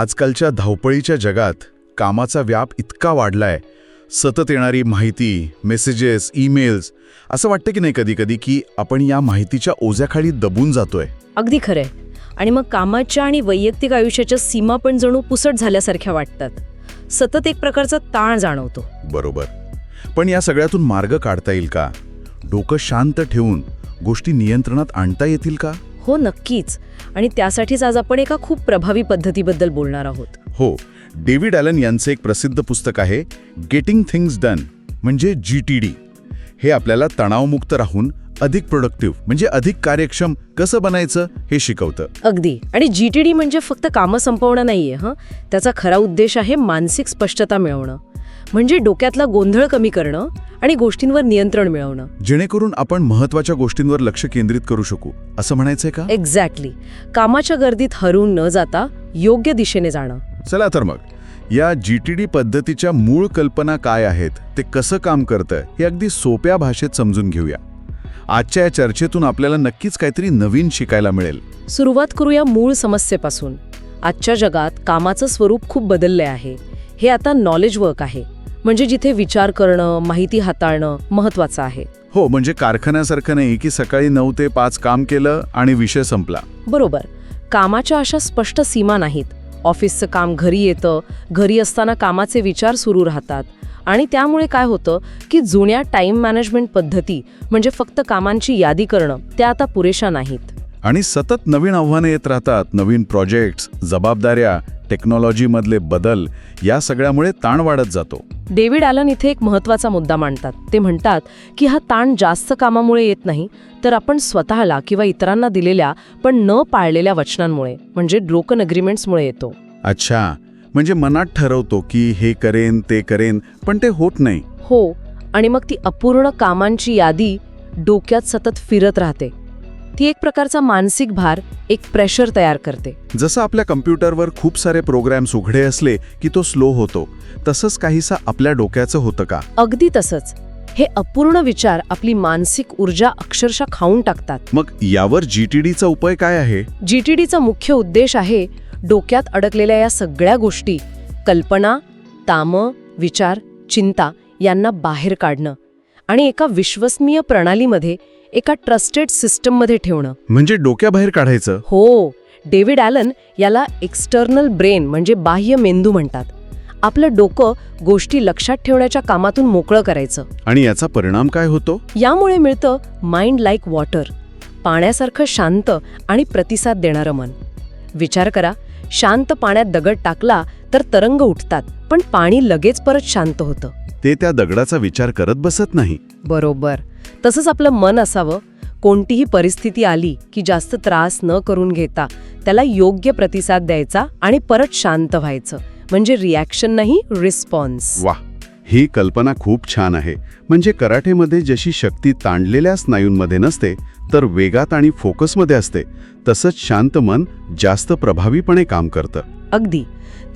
आजकालच्या धावपळीच्या जगात कामाचा व्याप इतका वाढलाय. सतत येणारी माहिती मेसेजेस ईमेल्स असं वाटतं की नाही कधी कधी की आपण या माहितीच्या ओझ्याखाली दबून जातोय. अगदी खरंय. आणि मग कामाच्या आणि वैयक्तिक आयुष्याच्या सीमा पण जणू पुसट झाल्यासारख्या वाटतात. सतत एक प्रकारचा ताण जाणवतो. बरोबर. पण या सगळ्यातून मार्ग काढता येईल का? डोकं शांत ठेवून गोष्टी नियंत्रणात आणता येतील का? हो नक्कीच. आणि त्यासाठीच आज आपण एका खूप प्रभावी पद्धतीबद्दल बोलणार आहोत. हो डेव्हिड ॲलन यांचे एक प्रसिद्ध पुस्तक आहे गेटिंग थिंग्स डन म्हणजे जी टी डी. हे आपल्याला तणावमुक्त राहून अधिक प्रोडक्टिव्ह म्हणजे अधिक कार्यक्षम कसं बनायचं हे शिकवतं. अगदी. आणि जी टी डी म्हणजे फक्त कामं संपवणं नाहीये हं? त्याचा खरा उद्देश आहे मानसिक स्पष्टता मिळवणं. म्हणजे डोक्यातला गोंधळ कमी करणं आणि गोष्टींवर नियंत्रण मिळवणं. जेणेकरून आपण महत्त्वाच्या गोष्टींवर लक्ष केंद्रित करू शकू असं म्हणायचंय का? एक्झॅक्टली कामाच्या गर्दीत हरवून न जाता योग्य दिशेने जाणं. चला तर मग या जी टी डी पद्धतीच्या मूळ कल्पना काय आहेत ते कसं काम करतं हे अगदी सोप्या भाषेत समजून घेऊया. आजच्या या चर्चेतून आपल्याला नक्कीच काहीतरी नवीन शिकायला मिळेल. सुरुवात करूया मूळ समस्येपासून. आजच्या जगात कामाचं स्वरूप खूप बदलले आहे. हे आता नॉलेज वर्क आहे. म्हणजे जिथे विचार करणं माहिती हाताळणं महत्वाचं आहे. हो म्हणजे कारखान्यासारखं नाही की सकाळी नऊ ते पाच काम केलं आणि विषय संपला. बरोबर. कामाच्या अशा स्पष्ट सीमा नाहीत. ऑफिसचं काम घरी येतं घरी असताना कामाचे विचार सुरू राहतात. आणि त्यामुळे काय होतं की जुन्या टाइम मॅनेजमेंट पद्धती म्हणजे फक्त कामांची यादी करणं त्या आता पुरेशा नाहीत. आणि सतत नवीन आव्हानं येत राहतात नवीन प्रोजेक्ट्स जबाबदाऱ्या टेक्नॉलॉजीमधले बदल या सगळ्यामुळे ताण वाढत जातो. डेव्हिड ॲलन इथे एक महत्त्वाचा मुद्दा मांडतात. ते म्हणतात की हा ताण जास्त कामामुळे येत नाही तर आपण स्वतःला किंवा इतरांना दिलेल्या पण न पाळलेल्या वचनांमुळे म्हणजे ब्रोकन अग्रीमेंट्समुळे येतो. अच्छा म्हणजे मनात ठरवतो की हे करेन ते करेन पण ते होत नाही. हो आणि मग ती अपूर्ण कामांची यादी डोक्यात सतत फिरत राहते. ती एक प्रकारचा मानसिक भार एक प्रेशर तयार करते. जसं आपल्या कम्प्युटरवर खूप सारे प्रोग्रॅम्स उघडे असले की तो स्लो होतो तसंच काहीसा आपल्या डोक्याचं होतं का? अगदी तसंच. हे अपूर्ण विचार आपली मानसिक ऊर्जा अक्षरशः खाऊन टाकतात. मग यावर जी टी डीचा उपाय काय आहे? जीटीडीचा मुख्य उद्देश आहे डोक्यात अडकलेल्या या सगळ्या गोष्टी कल्पना तामं विचार चिंता यांना बाहेर काढणं. आणि एका विश्वसनीय प्रणालीमध्ये एका ट्रस्टेड सिस्टममध्ये ठेवणं. म्हणजे डोक्याबाहेर काढायचं? हो. डेव्हिड ॲलन याला एक्सटर्नल ब्रेन म्हणजे बाह्य मेंदू म्हणतात. आपलं डोकं गोष्टी लक्षात ठेवण्याच्या कामातून मोकळं करायचं. आणि याचा परिणाम काय होतो? यामुळे मिळतं माइंड लाईक वॉटर पाण्यासारखं शांत आणि प्रतिसाद देणारं मन. विचार करा शांत पाण्यात दगड टाकला तर तरंग उठतात पण पाणी लगेच परत शांत होतं. ते त्या दगडाचा विचार करत बसत नाही. बरोबर. तसंच आपलं मन असावं. कोणतीही परिस्थिती आली की जास्त त्रास न करून घेता त्याला योग्य प्रतिसाद द्यायचा आणि परत शांत व्हायचं. म्हणजे रिॲक्शन नाही रिस्पॉन्स वा ही कल्पना खूप छान आहे. म्हणजे कराटेमध्ये जशी शक्ती ताणलेल्या स्नायूंमध्ये नसते तर वेगात आणि फोकसमध्ये असते. तसंच शांत मन जास्त प्रभावीपणे काम करतं. अगदी.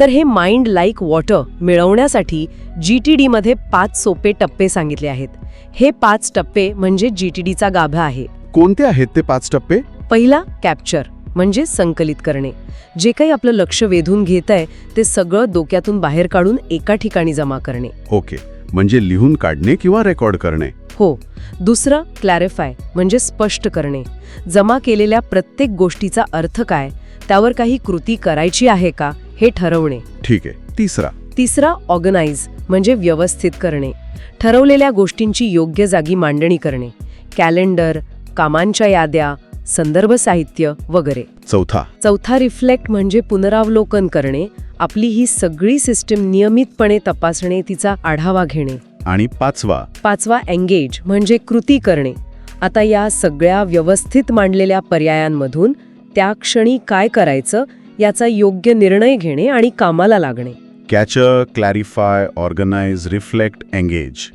तर हे माइंड लाईक वॉटर मिळवण्यासाठी जी टी डीमध्ये पाच सोपे टप्पे सांगितले आहेत. हे पाच टप्पे म्हणजे जी टी डीचा गाभा आहे. कोणते आहेत ते पाच टप्पे? पहिला कॅप्चर म्हणजे संकलित करणे. जे काही आपलं लक्ष वेधून घेत आहे ते सगळं डोक्यातून बाहेर काढून एका ठिकाणी जमा करणे. ओके. म्हणजे लिहून काढणे किंवा रेकॉर्ड करणे? हो दुसरं क्लॅरिफाय म्हणजे स्पष्ट करणे. जमा केलेल्या प्रत्येक गोष्टीचा अर्थ काय? त्यावर काही कृती करायची आहे का? हे ठरवणे. ठीक आहे. तिसरा. तिसरा ऑर्गनाइज म्हणजे व्यवस्थित करणे. ठरवलेल्या गोष्टींची योग्य जागी मांडणी करणे. कॅलेंडर कामांच्या याद्या संदर्भ साहित्य वगैरे. चौथा. चौथा रिफ्लेक्ट म्हणजे पुनरावलोकन करणे. आपली ही सगळी सिस्टीम नियमितपणे तपासणे तिचा आढावा घेणे. आणि पाचवा. पाचवा एंगेज म्हणजे कृती करणे. आता या सगळ्या व्यवस्थित मांडलेल्या पर्यायांमधून त्या क्षणी काय करायचं याचा योग्य निर्णय घेणे आणि कामाला लागणे. Capture clarify organise reflect engage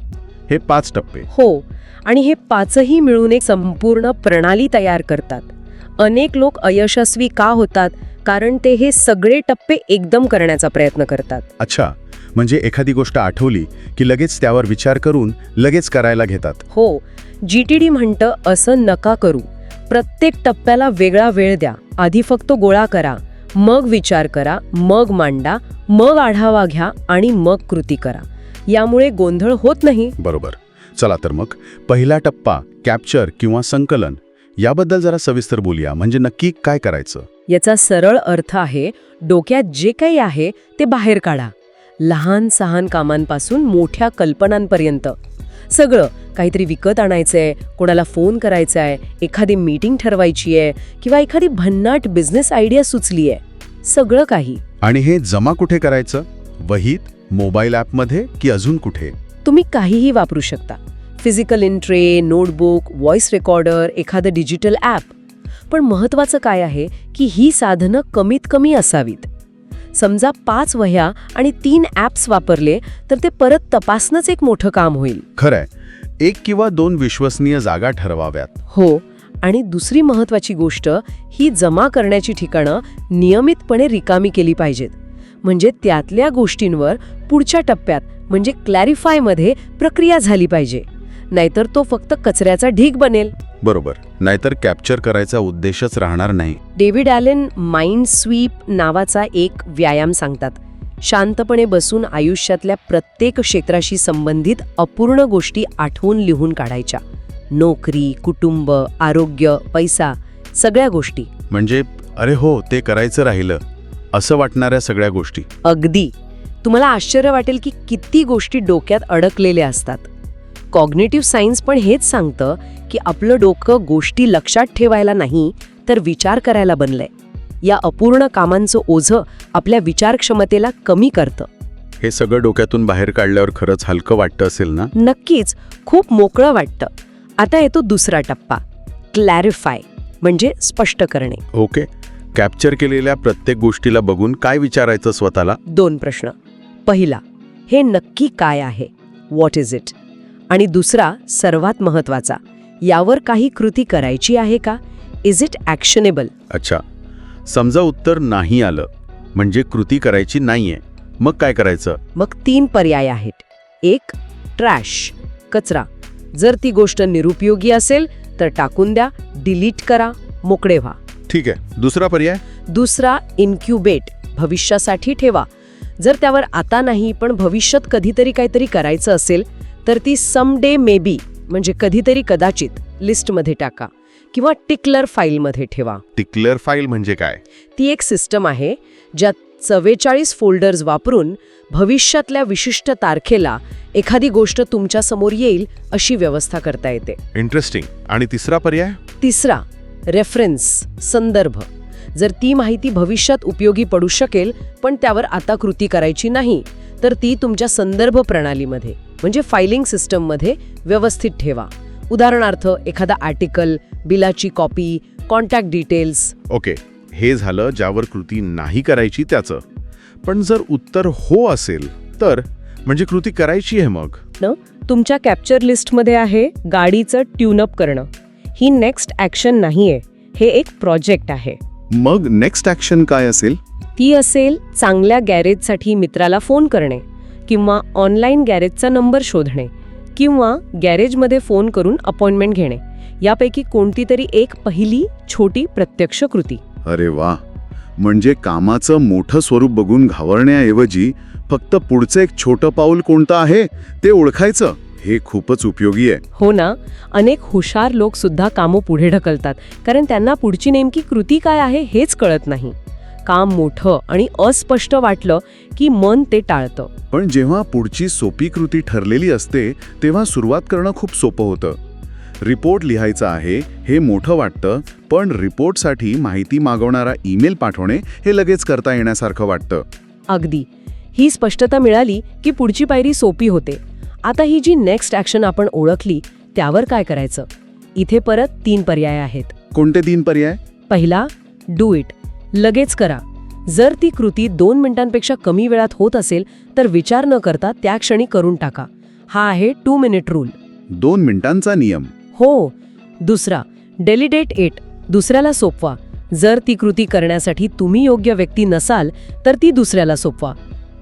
हे पाच टप्पे. हो आणि हे पाचही मिळून एक संपूर्ण प्रणाली तयार करतात. अनेक लोक अयशस्वी का होतात? कारण ते हे सगळे टप्पे एकदम करण्याचा प्रयत्न करतात. अच्छा म्हणजे एखादी गोष्ट आठवली की लगेच त्यावर विचार करून लगेच करायला घेतात. हो जी टी डी म्हणतं असं नका करू. प्रत्येक टप्प्याला वेगळा वेळ द्या. आधी फक्त गोळा करा. मग विचार करा मग मांडा मग आढावा घ्या आणि मग कृती करा. यामुळे गोंधळ होत नाही. बरोबर. चला तर मग पहिला टप्पा कॅप्चर किंवा संकलन याबद्दल जरा सविस्तर बोलूया. म्हणजे नक्की काय करायचं? याचा सरळ अर्थ आहे डोक्यात जे काही आहे ते बाहेर काढा. लहान सहान कामांपासून मोठ्या कल्पनांपर्यंत. सगळं काहीतरी विकत आणायचंय कोणाला फोन करायचा आहे एखादी मीटिंग ठरवायची आहे किंवा एखादी भन्नाट बिझनेस आयडिया सुचली आहे सगळं काही. आणि हे जमा कुठे करायचं? वहीत मोबाईल ॲपमध्ये की अजून कुठे? तुम्ही काहीही वापरू शकता. Physical in tray notebook voice recorder एखादं डिजिटल ॲप पण महत्त्वाचं काय आहे की ही साधनं कमीत कमी असावीत. समजा पाच वह्या आणि तीन ॲप्स वापरले तर ते परत तपासणंच एक मोठं काम होईल. खरंय. एक किंवा दोन विश्वसनीय जागा ठरवाव्यात. हो. आणि दुसरी महत्त्वाची गोष्ट ही जमा करण्याची ठिकाणं नियमितपणे रिकामी केली पाहिजेत. म्हणजे त्यातल्या गोष्टींवर पुढच्या टप्प्यात म्हणजे क्लॅरिफायमध्ये प्रक्रिया झाली पाहिजे. नाहीतर तो फक्त कचऱ्याचा ढीग बनेल. बरोबर. नाहीतर कॅप्चर करायचा उद्देशच राहणार नाही. डेव्हिड ॲलन माइंड स्वीप नावाचा एक व्यायाम सांगतात. शांतपणे बसून आयुष्यातल्या प्रत्येक क्षेत्राशी संबंधित अपूर्ण गोष्टी आठवून लिहून काढायच्या. नोकरी कुटुंब आरोग्य पैसा सगळ्या गोष्टी. म्हणजे अरे हो ते करायचं राहिलं. असं वाटणाऱ्या सगळ्या गोष्टी. अगदी. तुम्हाला आश्चर्य वाटेल की किती गोष्टी डोक्यात अडकलेल्या असतात. कॉग्नेटिव्ह सायन्स पण हेच सांगतं की आपलं डोकं गोष्टी लक्षात ठेवायला नाही तर विचार करायला बनलंय. या अपूर्ण कामांचं ओझं आपल्या विचारक्षमतेला कमी करतं. हे सगळं डोक्यातून बाहेर काढल्यावर खरंच हलकं वाटतं असेल ना? नक्कीच. खूप मोकळं वाटतं. आता येतो दुसरा टप्पा. क्लॅरिफाय म्हणजे स्पष्ट करणे. ओके. कॅप्चर केलेल्या प्रत्येक गोष्टीला बघून काय विचारायचं स्वतःला? दोन प्रश्न. पहिला हे नक्की काय आहे? व्हॉट इज इट आणि दुसरा सर्वात महत्त्वाचा यावर काही कृती करायची आहे का? इज इट ॲक्शनेबल अच्छा. समजा उत्तर नाही आलं म्हणजे कृती करायची नाहीये मग काय करायचं? मग तीन पर्याय आहेत. एक ट्रॅश कचरा. जर ती गोष्ट निरुपयोगी असेल तर टाकून द्या डिलीट करा मोकळे व्हा. ठीक आहे. दुसरा पर्याय? दुसरा इन्क्युबेट भविष्यासाठी ठेवा. जर त्यावर आता नाही पण भविष्यात कधीतरी काहीतरी करायचं असेल तर ती सम डे मे बी म्हणजे कधीतरी कदाचित लिस्टमध्ये टाका किंवा टिकलर फाईलमध्ये ठेवा. टिक्लर फाईल म्हणजे काय? ती एक सिस्टम आहे ज्यात चव्वेचाळीस फोल्डर्स वापरून भविष्यातल्या विशिष्ट तारखेला एखादी गोष्ट तुमच्यासमोर येईल अशी व्यवस्था करता येते. इंटरेस्टिंग आणि तिसरा पर्याय? तिसरा रेफरन्स संदर्भ. जर ती माहिती भविष्यात उपयोगी पडू शकेल पण त्यावर आता कृती करायची नाही तर ती तुमच्या संदर्भ प्रणालीमध्ये म्हणजे फायलिंग सिस्टममध्ये व्यवस्थित ठेवा. उदाहरणार्थ एखादा आर्टिकल बिलाची कॉपी कॉन्टॅक्ट डिटेल्स ओके हे झालं ज्यावर कृती नाही करायची त्याचं. पण जर उत्तर हो असेल तर? म्हणजे कृती करायची आहे मग. न? तुमच्या कॅप्चर लिस्टमध्ये आहे गाडीचं ट्यूनअप करणं. ही नेक्स्ट ॲक्शन नाहीये. हे एक प्रोजेक्ट आहे. मग नेक्स्ट ॲक्शन काय असेल? ती असेल चांगल्या गॅरेजसाठी मित्राला फोन करणे किंवा ऑनलाईन गॅरेजचा नंबर शोधणे किंवा गॅरेजमध्ये फोन करून अपॉइंटमेंट घेणे यापैकी कोणती तरी एक पहिली छोटी प्रत्यक्ष कृती. अरे वा! म्हणजे कामाचं मोठं स्वरूप बघून घावरण्याऐवजी फक्त पुढचं एक छोटं पाऊल कोणतं आहे ते ओळखायचं हे खूपच उपयोगी आहे. हो ना अनेक हुशार लोक सुद्धा कामं पुढे ढकलतात कारण त्यांना पुढची नेमकी कृती काय आहे हेच कळत नाही. काम मोठं आणि अस्पष्ट वाटलं की मन ते टाळतं. पण जेव्हा पुढची सोपी कृती ठरलेली असते तेव्हा सुरुवात करणं खूप सोपं होतं. रिपोर्ट लिहायचा आहे हे मोठं वाटतं पण रिपोर्टसाठी माहिती मागवणारा ईमेल पाठवणे हे लगेच करता येण्यासारखं वाटतं. अगदी. ही स्पष्टता मिळाली की पुढची पायरी सोपी होते. आता ही जी नेक्स्ट ॲक्शन आपण ओळखली त्यावर काय करायचं? इथे परत तीन पर्याय आहेत. कोणते तीन पर्याय? पहिला डू इट लगेच करा. जर ती कृती दोन मिनिटांपेक्षा कमी वेळात होत असेल तर विचार न करता त्या क्षणी करून टाका. हा आहे टू मिनिट रूल दोन मिनिटांचा नियम. हो. दुसरा डेलिडेट इट दुसऱ्याला सोपवा. जर ती कृती करण्यासाठी तुम्ही योग्य व्यक्ती नसाल तर ती दुसऱ्याला सोपवा.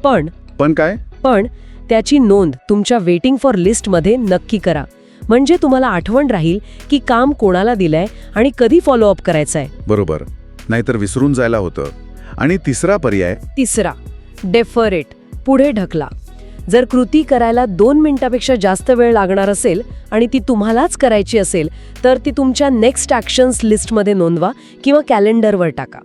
पण पण काय? पण त्याची नोंद तुमच्या वेटिंग फॉर लिस्टमध्ये नक्की करा. म्हणजे तुम्हाला आठवण राहील की काम कोणाला दिलंय आणि कधी फॉलोअप करायचंय. बरोबर. नाहीतर विसरून जायला होतं. आणि तिसरा पर्याय तिसरा डेफरेट पुढे ढकला. जर कृती करायला दोन मिनिटापेक्षा जास्त वेळ लागणार असेल आणि ती तुम्हालाच करायची असेल तर ती तुमच्या नेक्स्ट ॲक्शन्स लिस्टमध्ये नोंदवा किंवा कॅलेंडरवर टाका.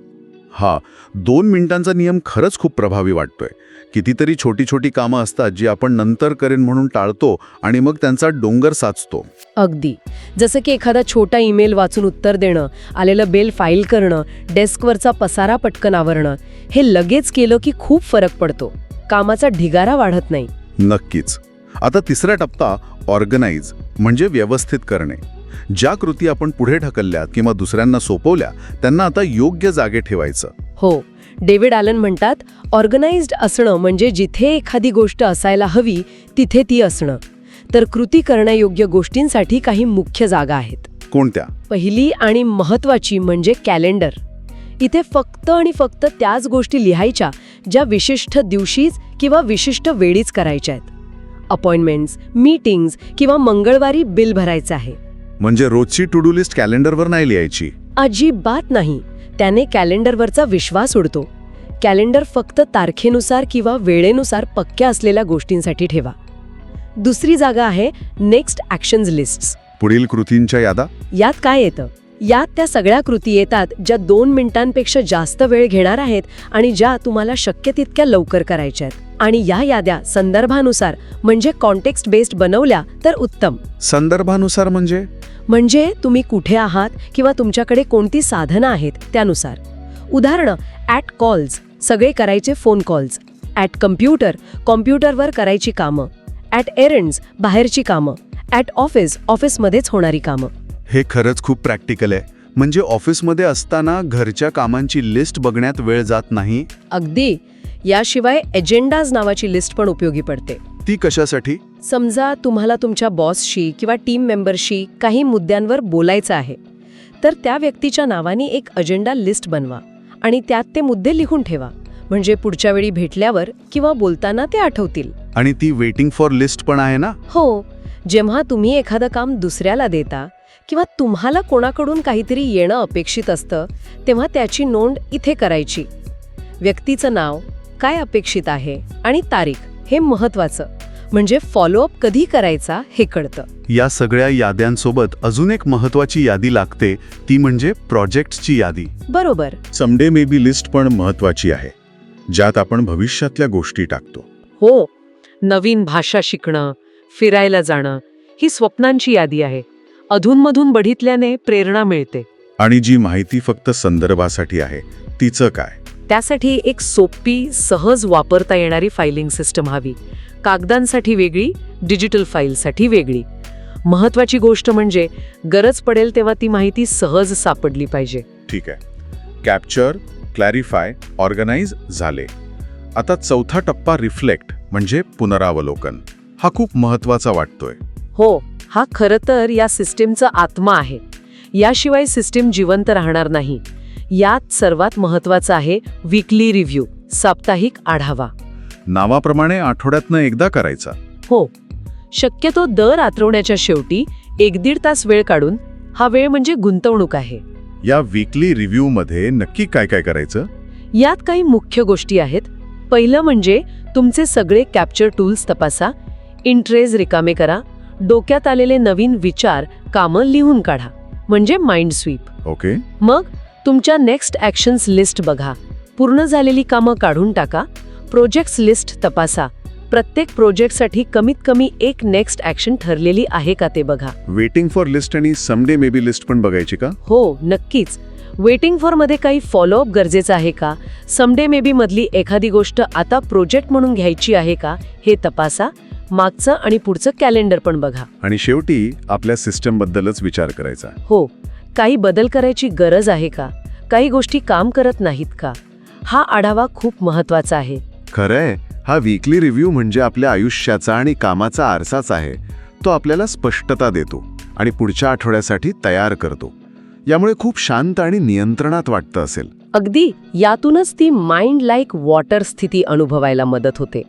हा दोन मिनिटांचा नियम खरंच खूप प्रभावी वाटतोय. कितीतरी छोटी छोटी कामं असतात जी आपण नंतर करेन म्हणून टाळतो आणि मग त्यांचा डोंगर साचतो. अगदी. जसं की एखादा छोटा ईमेल वाचून उत्तर देणं आलेलं बेल फाईल करणं डेस्कवरचा पसारा पटकन आवरणं हे लगेच केलं की खूप फरक पडतो. कामाचा ढिगारा वाढत नाही. नक्कीच. आता तिसरा टप्पा ऑर्गनाईज म्हणजे व्यवस्थित करणे. ज्या कृती आपण पुढे ढकलल्या किंवा दुसऱ्यांना सोपवल्या त्यांना आता योग्य जागे ठेवायचं. हो. डेव्हिड ॲलन म्हणतात ऑर्गनाइज्ड असणं म्हणजे जिथे एखादी गोष्ट असायला हवी तिथे ती असणं. तर कृती करण्यायोग्य गोष्टींसाठी काही मुख्य जागा आहेत. कोणत्या? पहिली आणि महत्वाची म्हणजे कॅलेंडर. इथे फक्त आणि फक्त त्याच गोष्टी लिहायच्या ज्या विशिष्ट दिवशीच किंवा विशिष्ट वेळीच करायच्या आहेत. अपॉइंटमेंट्स मीटिंग्स किंवा मंगळवारी बिल भरायचं आहे. म्हणजे रोजची टू डू लिस्ट कॅलेंडरवर नाही लिहायची? अजिबात नाही. त्याने कॅलेंडरवरचा विश्वास उडतो. कॅलेंडर फक्त तारखेनुसार किंवा वेळेनुसार पक्क्या असलेल्या गोष्टींसाठी ठेवा. दुसरी जागा आहे नेक्स्ट ॲक्शन्स लिस्ट्स. पुढील कृतींच्या यादा? यात काय येतं? यात त्या सगळ्या कृती येतात ज्या दोन मिनिटांपेक्षा जास्त वेळ घेणार आहेत आणि ज्या तुम्हाला शक्य तितक्या लवकर करायच्या आहेत. आणि या याद्या संदर्भानुसार म्हणजे कॉन्टेक्स्ट बेस्ड बनवल्या तर उत्तम. संदर्भानुसार म्हणजे? म्हणजे तुम्ही कुठे आहात किंवा तुमच्याकडे कोणती साधनं आहेत त्यानुसार. उदाहरणं ॲट कॉल्स सगळे करायचे फोन कॉल्स ॲट कम्प्युटर कॉम्प्युटरवर करायची कामं. ॲट एरंड्स बाहेरची कामं. ॲट ऑफिस ऑफिसमध्येच होणारी कामं. हे खरंच खूप प्रॅक्टिकल आहे. म्हणजे ऑफिसमध्ये असताना घरच्या कामांची लिस्ट बघण्यात वेळ जात नाही? अगदी. याशिवाय एजेंडाज नावाची लिस्ट पण उपयोगी पडते. ती कशासाठी? समजा तुम्हाला तुमच्या बॉसशी किंवा टीम मेंबरशी काही मुद्द्यांवर बोलायचं आहे तर त्या व्यक्तीच्या नावाने एक अजेंडा लिस्ट बनवा आणि त्यात ते मुद्दे लिहून ठेवा म्हणजे पुढच्या वेळी भेटल्यावर किंवा बोलताना ते आठवतील. आणि ती वेटिंग फॉर लिस्ट पण आहे ना? हो जेव्हा तुम्ही एखादं काम दुसऱ्याला देता किंवा तुम्हाला कोणाकडून काहीतरी येणं अपेक्षित असतं तेव्हा त्याची नोंद इथे करायची. व्यक्तीचं नाव काय अपेक्षित आहे आणि तारीख हे महत्वाचं म्हणजे फॉलोअप कधी करायचा हे कळतं. या सगळ्या याद्यांसोबत अजून एक महत्वाची यादी लागते ती म्हणजे प्रोजेक्ट्सची यादी. बरोबर. समडे मे बी लिस्ट पण महत्वाची आहे ज्यात आपण भविष्यातल्या गोष्टी टाकतो. हो नवीन भाषा शिकणं फिरायला जाणं ही स्वप्नांची यादी आहे. अधूनमधून बढितल्याने प्रेरणा मिळते. आणि जी माहिती फक्त संदर्भासाठी आहे तिचं काय? त्यासाठी एक सोपी सहज वापरता येणारी फायलिंग सिस्टम हवी. कागदांसाठी वेगळी डिजिटल फाईलसाठी वेगळी. महत्वाची गोष्ट म्हणजे गरज पडेल तेव्हा ती माहिती सहज सापडली पाहिजे. ठीक आहे. कॅप्चर क्लॅरिफाय ऑर्गनाइज झाले. आता चौथा टप्पा रिफ्लेक्ट म्हणजे पुनरावलोकन. हा खूप महत्त्वाचा वाटतोय. हो हा खरं तर या सिस्टीमचा आत्मा आहे. याशिवाय सिस्टीम जिवंत राहणार नाही. यात सर्वात महत्वाचं आहे वीकली रिव्ह्यू साप्ताहिक आढावा. नावाप्रमाणे आठवड्यातनं एकदा करायचा. हो. शक्यतो दर आठवड्याच्या शेवटी एक दीड तास वेळ काढून हा वेळ म्हणजे गुंतवणूक आहे. या वीकली रिव्ह्यू मध्ये नक्की काय काय करायचं? यात काही मुख्य गोष्टी आहेत. पहिलं म्हणजे तुमचे सगळे कॅप्चर टूल्स तपासा इंट्रेज रिकामे करा डोक्यात आलेले नवीन विचार कामं लिहून काढा म्हणजे माइंड स्वीप ओके मग तुमच्या नेक्स्ट ॲक्शन्स लिस्ट बघा. पूर्ण झालेली कामं काढून टाका. प्रोजेक्ट्स लिस्ट तपासा. प्रत्येक प्रोजेक्टसाठी कमीत कमी एक नेक्स्ट ॲक्शन ठरलेली आहे का ते बघा. वेटिंग फॉर लिस्ट आणि समडे मे बी लिस्ट पण बघायची का? हो नक्कीच. वेटिंग फॉरमध्ये काही फॉलोअप गरजेचं आहे का? समडे मे बी मधली एखादी गोष्ट आता प्रोजेक्ट म्हणून घ्यायची आहे का? हे तपासा. मागचं आणि पुढचं कॅलेंडर पण बघा. आणि शेवटी आपल्या सिस्टम बद्दलच विचार करायचा. हो. काही बदल करायची गरज आहे का? काही गोष्टी काम करत नाहीत का? हा आढावा खूप महत्त्वाचा आहे. खरंय. हा वीकली रिव्ह्यू म्हणजे आपल्या आयुष्याचा आणि कामाचा आरसाच आहे. तो आपल्याला स्पष्टता देतो आणि पुढच्या आठवड्यासाठी तयार करतो. यामुळे खूप शांत आणि नियंत्रणात वाटतं असेल. अगदी. यातूनच ती माइंड लाईक वॉटर स्थिती अनुभवायला मदत होते.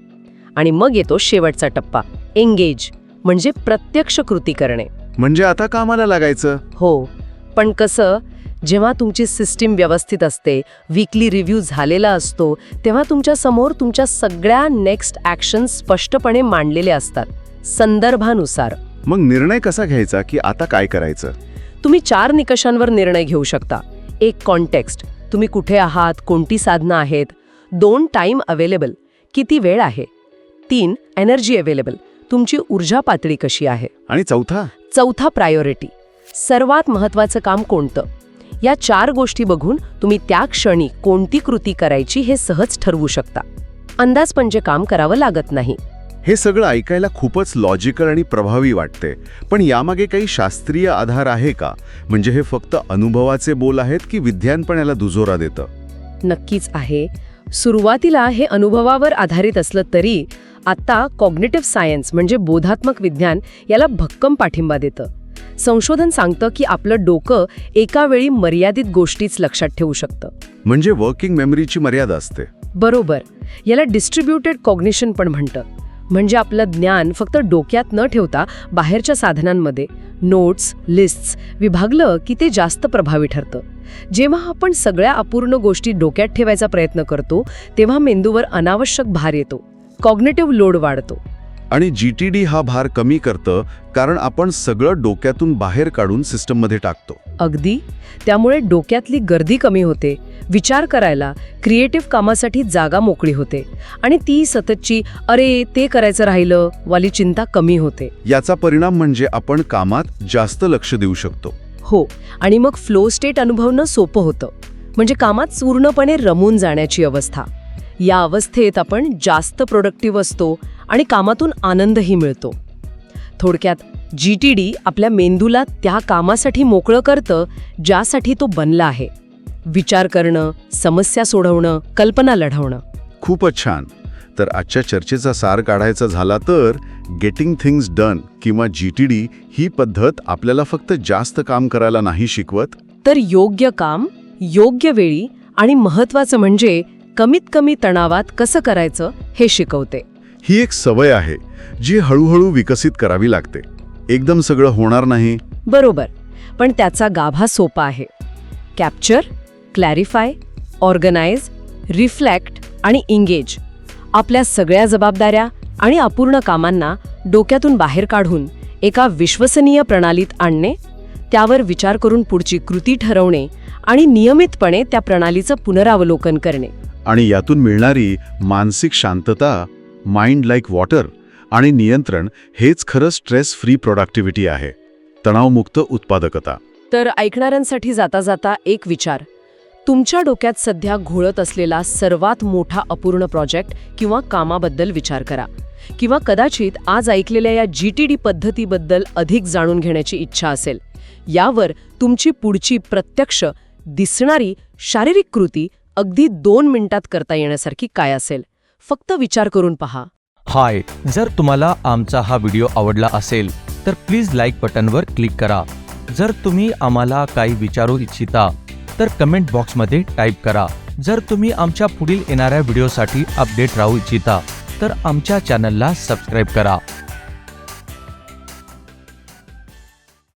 आणि मग येतो शेवटचा टप्पा. एंगेज म्हणजे प्रत्यक्ष कृती करणे. म्हणजे आता कामाला लागायचं? हो. पण कसं जेव्हा तुमची सिस्टीम व्यवस्थित असते वीकली रिव्ह्यू झालेला असतो तेव्हा तुमच्यासमोर तुमच्या सगळ्या नेक्स्ट ॲक्शन स्पष्टपणे मांडलेले असतात संदर्भानुसार. मग निर्णय कसा घ्यायचा की आता काय करायचं? तुम्ही चार निकषांवर निर्णय घेऊ शकता. एक कॉन्टेक्स्ट तुम्ही कुठे आहात कोणती साधनं आहेत? दोन टाईम अवेलेबल किती वेळ आहे? तीन एनर्जी अवेलेबल तुमची ऊर्जा पातळी कशी आहे? आणि चौथा? चौथा प्रायोरिटी सर्वात महत्त्वाचं काम कोणतं? या चार गोष्टी बघून तुम्ही त्या क्षणी कोणती कृती करायची हे सहज ठरवू शकता. अंदाजपंजे काम करावं लागत नाही. हे सगळं ऐकायला खूपच लॉजिकल आणि प्रभावी वाटते. पण यामागे काही शास्त्रीय आधार आहे का? म्हणजे हे फक्त अनुभवाचे बोल आहेत की विज्ञान पण याला दुजोरा देतं? नक्कीच आहे. सुरुवातीला हे अनुभवावर आधारित असलं तरी आता कॉग्नेटिव्ह सायन्स म्हणजे बोधात्मक विज्ञान याला भक्कम पाठिंबा देतं. संशोधन सांगतं की आपलं डोकं एका वेळी मर्यादित गोष्टीच लक्षात ठेवू शकतं. म्हणजे वर्किंग मेमरीची मर्यादा असते. बरोबर. याला डिस्ट्रीब्युटेड कॉग्निशन पण म्हणतं. म्हणजे आपलं ज्ञान फक्त डोक्यात न ठेवता बाहेरच्या साधनांमध्ये नोट्स लिस्ट्स विभागलं की ते जास्त प्रभावी ठरतं. जेव्हा आपण सगळ्या अपूर्ण गोष्टी डोक्यात ठेवायचा प्रयत्न करतो तेव्हा मेंदूवर अनावश्यक भार येतो. कॉग्नेटिव्ह लोड वाढतो. आणि जी टी डी हा भार कमी करतं कारण आपण सगळं डोक्यातून बाहेर काढून सिस्टममध्ये टाकतो. अगदी. त्यामुळे डोक्यातली गर्दी कमी होते. विचार करायला क्रिएटिव्ह कामासाठी जागा मोकळी होते. आणि ती सततची अरे ते करायचं राहिलं वाली चिंता कमी होते. याचा परिणाम म्हणजे आपण कामात जास्त लक्ष देऊ शकतो. हो. आणि मग फ्लो स्टेट अनुभवणं सोपं होतं. म्हणजे कामात पूर्णपणे रमून जाण्याची अवस्था. या अवस्थेत आपण जास्त प्रोडक्टिव्ह असतो आणि कामातून आनंदही मिळतो. थोडक्यात जी टी डी आपल्या मेंदूला त्या कामासाठी मोकळं करतं ज्यासाठी तो बनला आहे. विचार करणं समस्या सोडवणं कल्पना लढवणं. खूपच छान. तर आजच्या चर्चेचा सार काढायचा झाला तर गेटिंग थिंग्स डन किंवा जी टी डी ही पद्धत आपल्याला फक्त जास्त काम करायला नाही शिकवत? तर योग्य काम योग्य वेळी आणि महत्त्वाचं म्हणजे कमीत कमी तणावात कसं करायचं हे शिकवते. ही एक सवय आहे जी हळूहळू विकसित करावी लागते. एकदम सगळं होणार नाही. बरोबर पण त्याचा गाभा सोपा आहे. कॅप्चर क्लॅरिफाय ऑर्गनाइज रिफ्लेक्ट आणि इंगेज आपल्या सगळ्या जबाबदाऱ्या आणि अपूर्ण कामांना डोक्यातून बाहेर काढून एका विश्वसनीय प्रणालीत आणणे त्यावर विचार करून पुढची कृती ठरवणे आणि नियमितपणे त्या प्रणालीचं पुनरावलोकन करणे. आणि यातून मिळणारी मानसिक शांतता माइंड लाईक वॉटर आणि नियंत्रण हेच खरं स्ट्रेस फ्री प्रोडक्टिव्हिटी आहे. तणावमुक्त उत्पादकता. तर ऐकणाऱ्यांसाठी जाता जाता एक विचार. तुमच्या डोक्यात सध्या घोळत असलेला सर्वात मोठा अपूर्ण प्रोजेक्ट किंवा कामाबद्दल विचार करा. किंवा कदाचित आज ऐकलेल्या या जी टी डी पद्धतीबद्दल अधिक जाणून घेण्याची इच्छा असेल. यावर तुमची पुढची प्रत्यक्ष दिसणारी शारीरिक कृती अगदी दोन मिनिटात करता येण्यासारखी काय असेल? फक्त विचार करून पहा. हाय जर तुम्हाला आमचा हा व्हिडिओ आवडला असेल तर प्लीज लाईक बटनवर क्लिक करा. जर तुम्ही आम्हाला काही विचारू इच्छिता तर कमेंट बॉक्समध्ये टाईप करा. जर तुम्ही आमच्या पुढील येणाऱ्या व्हिडिओसाठी अपडेट राहू इच्छिता तर आमच्या चॅनलला सबस्क्राईब करा.